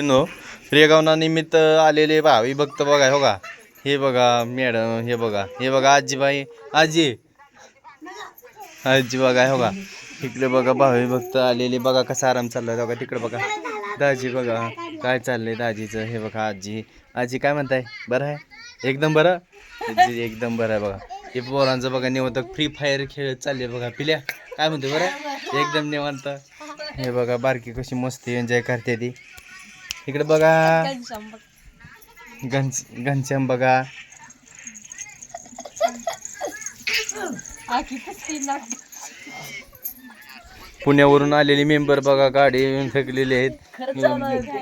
No रेगावना निमित्त आलेले भावी भक्त बघा हो का? हे बघा मॅडम हे बघा हे बघा आजीबाई आजी. आजी बघा हो का? इकडे बघा भावी भक्त आलेले बघा कसा आराम चाललाय हो बघा तिकडे बघा. दाजी बघा काय चाललंय दाजीचं? हे बघा आजी. आजी काय म्हणताय? बरं आहे? एकदम बरं? आजी एकदम बरं आहे बघा. हे पोरांचं बघा निवंत फ्री फायर खेळत चालले बघा पिल्या. काय म्हणते बरं? एकदम निवांत. हे बघा बारकी कशी मस्ती एन्जॉय करते ती. इकडे बघा. घनश घनश्याम बघा. पुण्यावरून आलेले मेंबर बघा गाडी येऊन फेकलेले आहेत.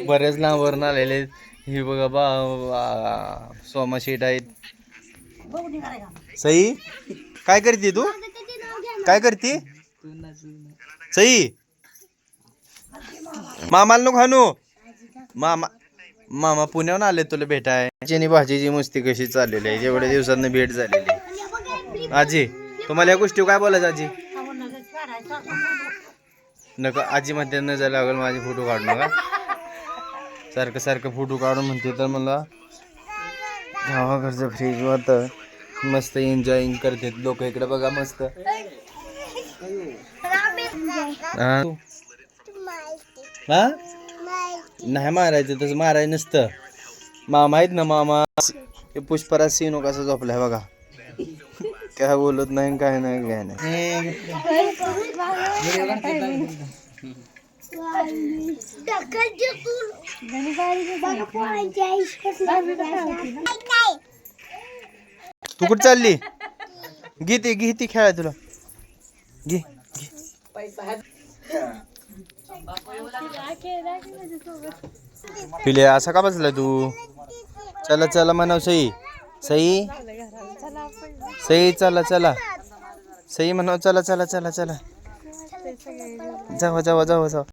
बऱ्याच लांबवरून आलेले आहेत. हे बघा बा सोमा शेट आहेत. सई काय करते तू? काय करते? सई मामाला नको हानू मामा मामा पुण्याहून आले तुला भेटाय जेनी भाजीची मस्ती कशी चाललेली आहे? जेवढ्या दिवसांनी भेट झालेली आहे. आजी तुम्हाला या गोष्टी काय बोलायचं आजी? नका आजी म्हणते न जायला लागेल माझे फोटो काढू नका. सारखं सारखं फोटो काढून म्हणते तर मला गावाकडचं फ्रीज होतं मस्त एन्जॉईंग करते. लोक इकडे बघा मस्त. हा? नाही मारायचं तसं मारायचं नसतं. मामा आहेत ना मामा. पुष्पराज सिनो कसं झोपलाय बघा. काय बोलत नाही काय नाही काय नाही. तू कुठं चालली? घेते घेते खेळा तुला. घे. पिले असा का बसला तू? चला चला म्हणाव सई. सई? सई चला चला. सई म्हणाव चला चला चला चला. जावा जावा जावा जावा.